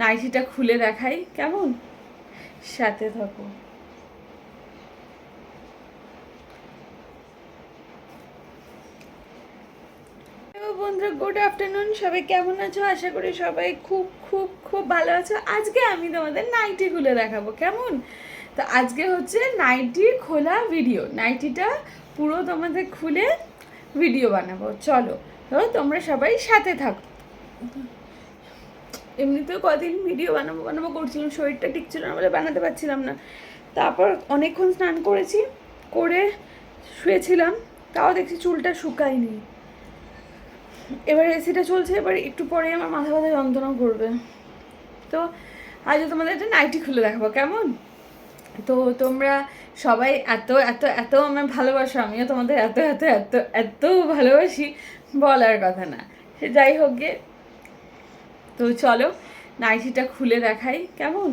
নাইটিটা খুলে দেখাই, কেমন? সাথে থাকো। বন্ধুরা গুড আফটারনুন সবাই কেমন আছো? আশা করি সবাই খুব খুব খুব ভালো আছো। আজকে আমি তোমাদের নাইটি খুলে দেখাবো, কেমন? তো আজকে হচ্ছে নাইটি খোলা ভিডিও নাইটিটা পুরো তোমাদের খুলে ভিডিও বানাবো। চলো, তো তোমরা সবাই সাথে থাকো। এমনিতেও কদিন ভিডিও বানাবো বানাবো করছিলাম, শরীরটা ঠিক ছিল না বলে বানাতে পারছিলাম না। তারপর অনেকক্ষণ স্নান করেছি, করে শুয়েছিলাম, তাও দেখছি চুলটা শুকায়নি। এবার এসিটা চলছে, এবার একটু পরে আমার মাথা ব্যথা যন্ত্রণা করবে। তো আজ তোমাদের একটা নাইটি খুলে দেখাবো, কেমন? তো তোমরা সবাই এত এত এত আমার ভালোবাসো, আমিও তোমাদের এত এত এত এত ভালোবাসি, বলার কথা না। সে যাই হোক গে। তো চলো, নাইটিটা খুলে দেখাই, কেমন?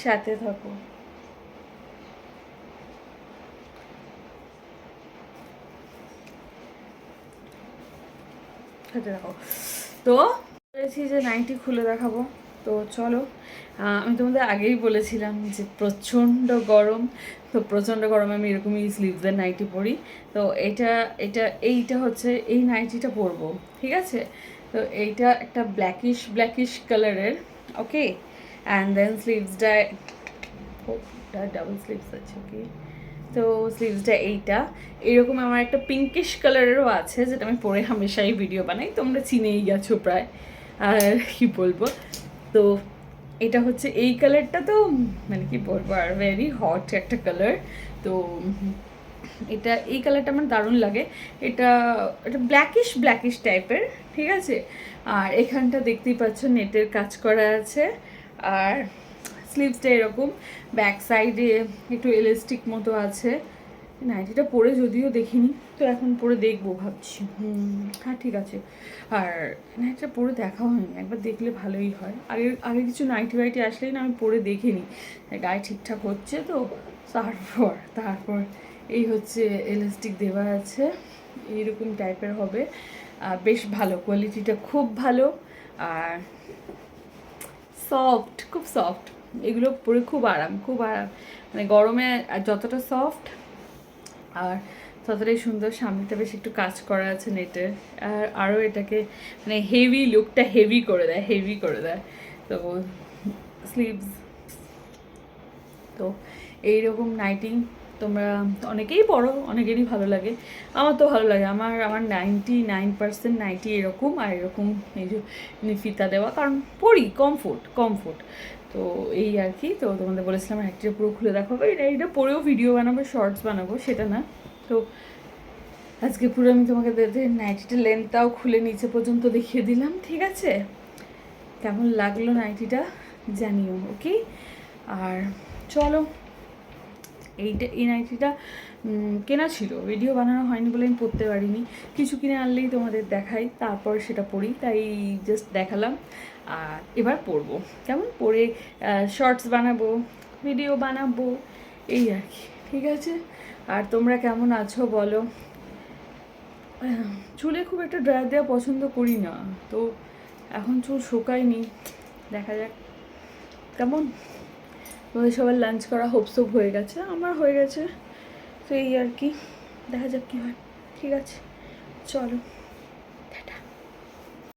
সাথে থাকো। তো, বলেছি যে নাইটি খুলে দেখাবো। তো চলো আমি তোমাদের আগেই বলেছিলাম যে প্রচণ্ড গরম। তো প্রচণ্ড গরমে আমি এরকমই স্লিভসের নাইটি পরি। তো এটা এটা, এইটা হচ্ছে, এই নাইটিটা পরবো, ঠিক আছে? তো এইটা একটা ব্ল্যাকিশ ব্ল্যাকিশ কালারের ওকে অ্যান্ড দেন স্লিভসটা ডাবল স্লিভস আছে ওকে তো স্লিভসটা এইটা। এরকম আমার একটা পিঙ্কিশ কালারেরও আছে, যেটা আমি পরে হামেশাই ভিডিও বানাই। তোমরা চিনেই গেছো প্রায়। আর কি বলব? তো এটা হচ্ছে এই কালারটা তো মানে কি বলব, আর ভেরি হট একটা কালার তো এটা, এই কালারটা আমার দারুণ লাগে। এটা এটা ব্ল্যাকিশ ব্ল্যাকিশ টাইপের ঠিক আছে? আর এখানটা দেখতেই পাচ্ছ নেটের কাজ করা আছে। আর স্লিভসটা এরকম ব্যাক সাইডে একটু এলাস্টিক মতো আছে। নাইটিটা পরে যদিও দেখিনি, তো এখন পরে দেখব ভাবছি। হুম হ্যাঁ ঠিক আছে। আর নাইটিটা পরে দেখা হয়নি, একবার দেখলে ভালোই হয়। আগে আগে কিছু নাইটি ওয়াইটি আসলেই না আমি পরে দেখিনি। গায়ে ঠিকঠাক হচ্ছে তো। তারপর তারপর এই হচ্ছে এলাস্টিক দেওয়া আছে। এইরকম টাইপের হবে। বেশ ভালো কোয়ালিটিটা খুব ভালো। আর সফট খুব সফট এগুলো পরে খুব আরাম খুব আরাম। মানে গরমে যতটা সফট আর ততটাই সুন্দর। সামনেটা বেশ একটু কাজ করা আছে নেটের। আর আরও এটাকে মানে হেভি লুকটা হেভি করে দেয় হেভি করে দেয়। তো স্লিভস তো এইরকম নাইটিং তোমরা অনেকেই পড়ো, অনেকেরই ভালো লাগে। আমার তো ভালো লাগে। আমার আমার নাইনটি নাইন পার্সেন্ট নাইটি এরকম আর এরকম এই যে ফিতা দেওয়া। কারণ পড়ি কমফোর্ট কমফোর্ট তো এই আর কি। তো তোমাদের বলেছিলাম একটা পুরো খুলে দেখাবো। এটা এটা পরেও ভিডিও বানাবো শর্টস বানাবো, সেটা না। তো আজকে পুরো আমি তোমাকে নাইটিটা লেন্থটাও খুলে নিচে পর্যন্ত দেখিয়ে দিলাম, ঠিক আছে? কেমন লাগল নাইটিটা জানিও ওকে আর চলো এইটা, এই নাইটিটা কেনা ছিল। ভিডিও বানানো হয়নি বলে আমি পরতে পারিনি। কিছু কিনে আনলেই তোমাদের দেখাই, তারপর সেটা পড়ি। তাই জাস্ট দেখালাম। আর এবার পরবো। কেমন? পরে শর্টস বানাবো ভিডিও বানাবো, এই আর কি। ঠিক আছে? আর তোমরা কেমন আছো বলো? চুলে খুব একটা ড্রায়ার দেওয়া পছন্দ করি না। তো এখন চুল শুকায়নি। দেখা যাক। কেমন? তোমাদের সবার লাঞ্চ করা হোপসোপ হয়ে গেছে, আমার হয়ে গেছে। তো এই আর কি, দেখা যাক কী হয়। ঠিক আছে, চলো।